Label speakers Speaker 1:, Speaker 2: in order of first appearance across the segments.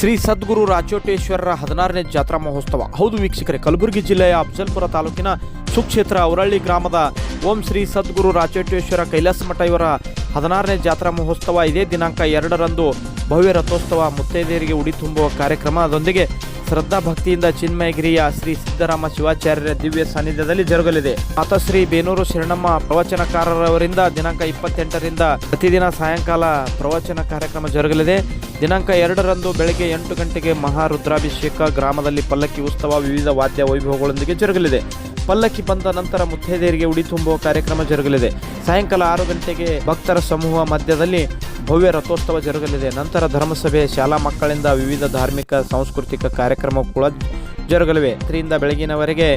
Speaker 1: ಶ್ರೀ ಸದ್ಗುರು ರಾಜೋಟೇಶ್ವರರ ಹದಿನಾರನೇ ಜಾತ್ರಾ ಮಹೋತ್ಸವ. ಹೌದು ವೀಕ್ಷಕರೇ, ಕಲಬುರಗಿ ಜಿಲ್ಲೆಯ ಅಫಜಲ್ಪುರ ತಾಲೂಕಿನ ಸುಕ್ಷೇತ್ರ ಔರಳ್ಳಿ ಗ್ರಾಮದ ಓಂ ಶ್ರೀ ಸದ್ಗುರು ರಾಚೋಟೇಶ್ವರ ಕೈಲಾಸ ಮಠ ಇವರ ಹದಿನಾರನೇ ಜಾತ್ರಾ ಮಹೋತ್ಸವ ಇದೇ ದಿನಾಂಕ ಎರಡರಂದು ಭವ್ಯ ರಥೋತ್ಸವ ಮುತ್ತೈದೆಯರಿಗೆ ಉಡಿ ತುಂಬುವ ಕಾರ್ಯಕ್ರಮ. ಅದರೊಂದಿಗೆ ಶ್ರದ್ಧಾ ಭಕ್ತಿಯಿಂದ ಚಿನ್ಮಯಗಿರಿಯ ಶ್ರೀ ಸಿದ್ದರಾಮ ಶಿವಾಚಾರ್ಯರ ದಿವ್ಯ ಸಾನ್ನಿಧ್ಯದಲ್ಲಿ ಜರುಗಲಿದೆ. ಮಾತಶ್ರೀ ಬೇನೂರು ಶರಣಮ್ಮ ಪ್ರವಚನಕಾರರವರಿಂದ ದಿನಾಂಕ ಇಪ್ಪತ್ತೆಂಟರಿಂದ ಪ್ರತಿದಿನ ಸಾಯಂಕಾಲ ಪ್ರವಚನ ಕಾರ್ಯಕ್ರಮ ಜರುಗಲಿದೆ. ದಿನಾಂಕ ಎರಡರಂದು ಬೆಳಗ್ಗೆ ಎಂಟು ಗಂಟೆಗೆ ಮಹಾರುದ್ರಾಭಿಷೇಕ ಗ್ರಾಮದಲ್ಲಿ ಪಲ್ಲಕ್ಕಿ ಉತ್ಸವ ವಿವಿಧ ವಾದ್ಯ ವೈಭವಗಳೊಂದಿಗೆ ಜರುಗಲಿದೆ. ಪಲ್ಲಕ್ಕಿ ಬಂದ ನಂತರ ಮುತ್ತೈದೆಯರಿಗೆ ಉಡಿ ತುಂಬುವ ಕಾರ್ಯಕ್ರಮ ಜರುಗಲಿದೆ. ಸಾಯಂಕಾಲ ಆರು ಗಂಟೆಗೆ ಭಕ್ತರ ಸಮೂಹ ಮಧ್ಯದಲ್ಲಿ ಭವ್ಯ ರಥೋತ್ಸವ ಜರುಗಲಿದೆ. ನಂತರ ಧರ್ಮಸಭೆ, ಶಾಲಾ ಮಕ್ಕಳಿಂದ ವಿವಿಧ ಧಾರ್ಮಿಕ, ಸಾಂಸ್ಕೃತಿಕ ಕಾರ್ಯಕ್ರಮ ಕೂಡ ಜರುಗಲಿವೆ. ರಾತ್ರಿಯಿಂದ ಬೆಳಗಿನವರೆಗೆ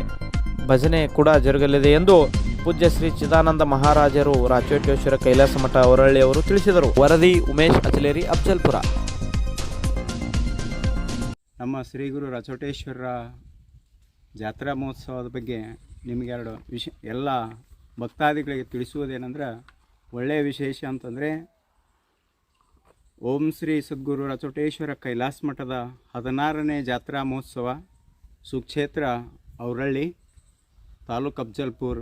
Speaker 1: ಭಜನೆ ಕೂಡ ಜರುಗಲಿದೆ ಎಂದು ಪೂಜ್ಯ ಶ್ರೀ ಚಿದಾನಂದ ಮಹಾರಾಜರು ರಾಚೋಟೇಶ್ವರ ಕೈಲಾಸ ಮಠ ಅವರು ತಿಳಿಸಿದರು. ವರದಿ ಉಮೇಶ್ ಅಚಲೇರಿ, ಅಫ್ಜಲ್ಪುರ.
Speaker 2: ನಮ್ಮ ಶ್ರೀ ಗುರು ರಚೋಟೇಶ್ವರರ ಜಾತ್ರಾ ಮಹೋತ್ಸವದ ಬಗ್ಗೆ ನಿಮಗೆರಡು ವಿಷ ಎಲ್ಲ ಭಕ್ತಾದಿಗಳಿಗೆ ತಿಳಿಸುವುದೇನೆಂದ್ರೆ ಒಳ್ಳೆಯ ವಿಶೇಷ ಅಂತಂದರೆ ಓಂ ಶ್ರೀ ಸದ್ಗುರು ರಚೋಟೇಶ್ವರ ಕೈಲಾಸ ಮಠದ ಹದಿನಾರನೇ ಜಾತ್ರಾ ಮಹೋತ್ಸವ ಸುಕ್ಷೇತ್ರ ಔರಳ್ಳಿ ತಾಲೂಕು ಅಫ್ಜಲ್ಪುರ್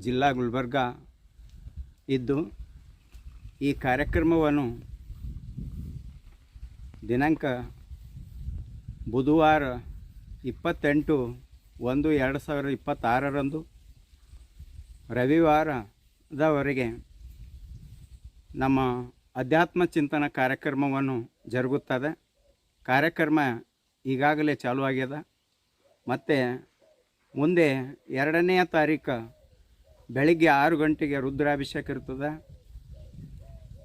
Speaker 2: ಜಿಲ್ಲಾ ಗುಲ್ಬರ್ಗ ಇದ್ದು ಈ ಕಾರ್ಯಕ್ರಮವನ್ನು ದಿನಾಂಕ ಬುಧವಾರ ಇಪ್ಪತ್ತೆಂಟು ಒಂದು ಎರಡು ಸಾವಿರದ ಇಪ್ಪತ್ತಾರರಂದು ರವಿವಾರದವರೆಗೆ ನಮ್ಮ ಅಧ್ಯಾತ್ಮ ಚಿಂತನ ಕಾರ್ಯಕ್ರಮವನ್ನು ಜರುಗುತ್ತದೆ. ಕಾರ್ಯಕ್ರಮ ಈಗಾಗಲೇ ಚಾಲೂ ಆಗ್ಯದ ಮತ್ತು ಮುಂದೆ ಎರಡನೆಯ ತಾರೀಕು ಬೆಳಿಗ್ಗೆ ಆರು ಗಂಟೆಗೆ ರುದ್ರಾಭಿಷೇಕ ಇರ್ತದೆ.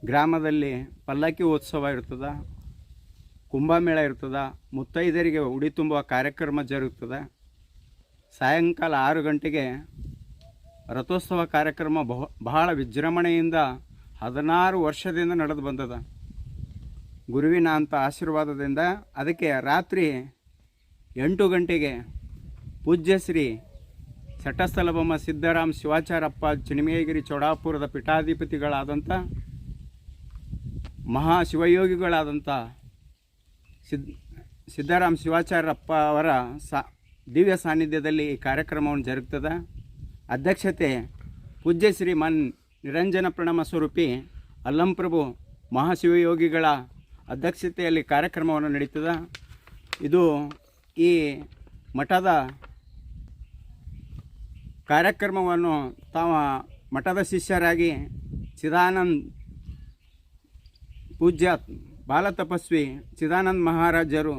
Speaker 2: ಗ್ರಾಮದಲ್ಲಿ ಪಲ್ಲಕ್ಕಿ ಉತ್ಸವ ಇರ್ತದೆ. ಕುಂಭಮೇಳ ಇರ್ತದೆ ಮುತ್ತೈದರಿಗೆ ಉಡಿ ತುಂಬುವ ಕಾರ್ಯಕ್ರಮ ಜರುಗ್ತದೆ. ಸಾಯಂಕಾಲ ಆರು ಗಂಟೆಗೆ ರಥೋತ್ಸವ ಕಾರ್ಯಕ್ರಮ ಬಹು, ಬಹಳ ವಿಜೃಂಭಣೆಯಿಂದ ಹದಿನಾರು ವರ್ಷದಿಂದ ನಡೆದು ಬಂದದ. ಗುರುವಿನ ಅಂತ ಆಶೀರ್ವಾದದಿಂದ ಅದಕ್ಕೆ ರಾತ್ರಿ ಎಂಟು ಗಂಟೆಗೆ ಪೂಜ್ಯ ಶ್ರೀ ಸಿದ್ದರಾಮ ಶಿವಾಚಾರಪ್ಪ ಚಿಣಿಮೇಗಿರಿ ಚೌಡಾಪುರದ ಪೀಠಾಧಿಪತಿಗಳಾದಂಥ ಮಹಾ ಶಿವಯೋಗಿಗಳಾದಂಥ ಸಿದ್, ಸಿದ್ದರಾಮ್ ಶಿವಾಚಾರ್ಯಪ್ಪ ಅವರ ಸಾ, ದಿವ್ಯ ಸಾನ್ನಿಧ್ಯದಲ್ಲಿ ಈ ಕಾರ್ಯಕ್ರಮವನ್ನು ಜರುಗ್ತದೆ. ಅಧ್ಯಕ್ಷತೆ ಪೂಜ್ಯ ಶ್ರೀ ಮನ್ ನಿರಂಜನ ಪ್ರಣಮ ಸ್ವರೂಪಿ ಅಲ್ಲಂಪ್ರಭು ಮಹಾಶಿವಯೋಗಿಗಳ ಅಧ್ಯಕ್ಷತೆಯಲ್ಲಿ ಕಾರ್ಯಕ್ರಮವನ್ನು ನಡೀತದೆ. ಇದು ಈ ಮಠದ ಕಾರ್ಯಕ್ರಮವನ್ನು ತಾವ ಮಠದ ಶಿಷ್ಯರಾಗಿ ಚಿದಾನಂದ್ ಪೂಜ್ಯ ಬಾಲತಪಸ್ವಿ ಚಿದಾನಂದ ಮಹಾರಾಜರು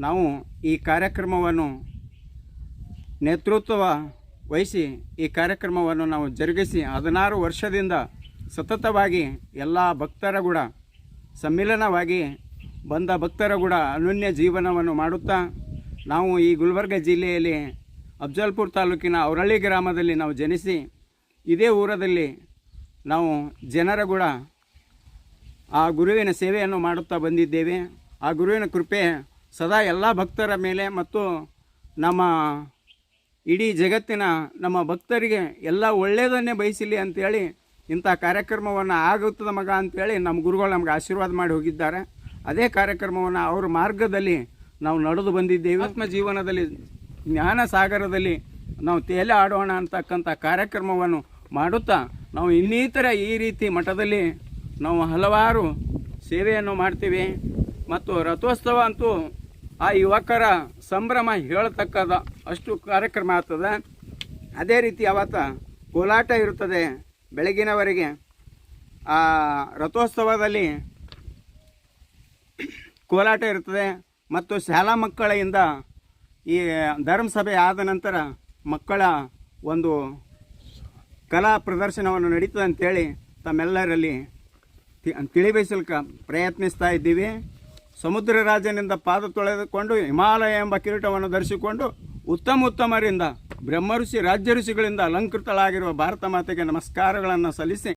Speaker 2: ನಾವು ಈ ಕಾರ್ಯಕ್ರಮವನ್ನು ನೇತೃತ್ವ ವಹಿಸಿ ಈ ಕಾರ್ಯಕ್ರಮವನ್ನು ನಾವು ಜರುಗಿಸಿ ಹದಿನಾರು ವರ್ಷದಿಂದ ಸತತವಾಗಿ ಎಲ್ಲ ಭಕ್ತರ ಕೂಡ ಸಮ್ಮಿಲನವಾಗಿ ಬಂದ ಭಕ್ತರ ಕೂಡ ಅನನ್ಯ ಜೀವನವನ್ನು ಮಾಡುತ್ತಾ ನಾವು ಈ ಗುಲ್ಬರ್ಗ ಜಿಲ್ಲೆಯಲ್ಲಿ ಅಫ್ಜಲ್ಪುರ್ ತಾಲೂಕಿನ ಔರಳ್ಳಿ ಗ್ರಾಮದಲ್ಲಿ ನಾವು ಜನಿಸಿ ಇದೇ ಊರದಲ್ಲಿ ನಾವು ಜನರ ಕೂಡ ಆ ಗುರುವಿನ ಸೇವೆಯನ್ನು ಮಾಡುತ್ತಾ ಬಂದಿದ್ದೇವೆ. ಆ ಗುರುವಿನ ಕೃಪೆ ಸದಾ ಎಲ್ಲ ಭಕ್ತರ ಮೇಲೆ ಮತ್ತು ನಮ್ಮ ಇಡೀ ಜಗತ್ತಿನ ನಮ್ಮ ಭಕ್ತರಿಗೆ ಎಲ್ಲ ಒಳ್ಳೆಯದನ್ನೇ ಬಯಸಲಿ ಅಂತೇಳಿ ಇಂಥ ಕಾರ್ಯಕ್ರಮವನ್ನು ಆಗುತ್ತದೆ ಮಗ ಅಂತೇಳಿ ನಮ್ಮ ಗುರುಗಳು ನಮ್ಗೆ ಆಶೀರ್ವಾದ ಮಾಡಿ ಹೋಗಿದ್ದಾರೆ. ಅದೇ ಕಾರ್ಯಕ್ರಮವನ್ನು ಅವ್ರ ಮಾರ್ಗದಲ್ಲಿ ನಾವು ನಡೆದು ಬಂದಿದ್ದೇವೆ. ಆತ್ಮ ಜೀವನದಲ್ಲಿ ಜ್ಞಾನ ಸಾಗರದಲ್ಲಿ ನಾವು ತೇಲೆ ಆಡೋಣ ಅಂತಕ್ಕಂಥ ಕಾರ್ಯಕ್ರಮವನ್ನು ಮಾಡುತ್ತಾ ನಾವು ಇನ್ನಿತರ ಈ ರೀತಿ ಮಠದಲ್ಲಿ ನಾವು ಹಲವಾರು ಸೇವೆಯನ್ನು ಮಾಡ್ತೀವಿ. ಮತ್ತು ರಥೋತ್ಸವ ಅಂತೂ ಆ ಯುವಕರ ಸಂಭ್ರಮ ಹೇಳತಕ್ಕದ ಅಷ್ಟು ಕಾರ್ಯಕ್ರಮ ಆಗ್ತದೆ. ಅದೇ ರೀತಿ ಅವತ್ತ ಕೋಲಾಟ ಇರುತ್ತದೆ ಬೆಳಗಿನವರೆಗೆ. ಆ ರಥೋತ್ಸವದಲ್ಲಿ ಕೋಲಾಟ ಇರ್ತದೆ ಮತ್ತು ಶಾಲಾ ಮಕ್ಕಳಿಂದ ಈ ಧರ್ಮಸಭೆ ಆದ ನಂತರ ಮಕ್ಕಳ ಒಂದು ಕಲಾ ಪ್ರದರ್ಶನವನ್ನು ನಡೀತದೆ ಅಂತೇಳಿ ತಮ್ಮೆಲ್ಲರಲ್ಲಿ ತಿ- ತಿಳಿಬಯಸಲಿಕ್ಕೆ ಪ್ರಯತ್ನಿಸ್ತಾ ಇದ್ದೀವಿ. ಸಮುದ್ರ ರಾಜನಿಂದ ಪಾದ ತೊಳೆದುಕೊಂಡು ಹಿಮಾಲಯ ಎಂಬ ಕಿರೀಟವನ್ನು ಧರಿಸಿಕೊಂಡು ಉತ್ತಮ ಉತ್ತಮರಿಂದ ಬ್ರಹ್ಮ ಋಷಿ ರಾಜ್ಯ ಋಷಿಗಳಿಂದ ಅಲಂಕೃತಳಾಗಿರುವ ಭಾರತ ಮಾತೆಗೆ ನಮಸ್ಕಾರಗಳನ್ನು ಸಲ್ಲಿಸಿ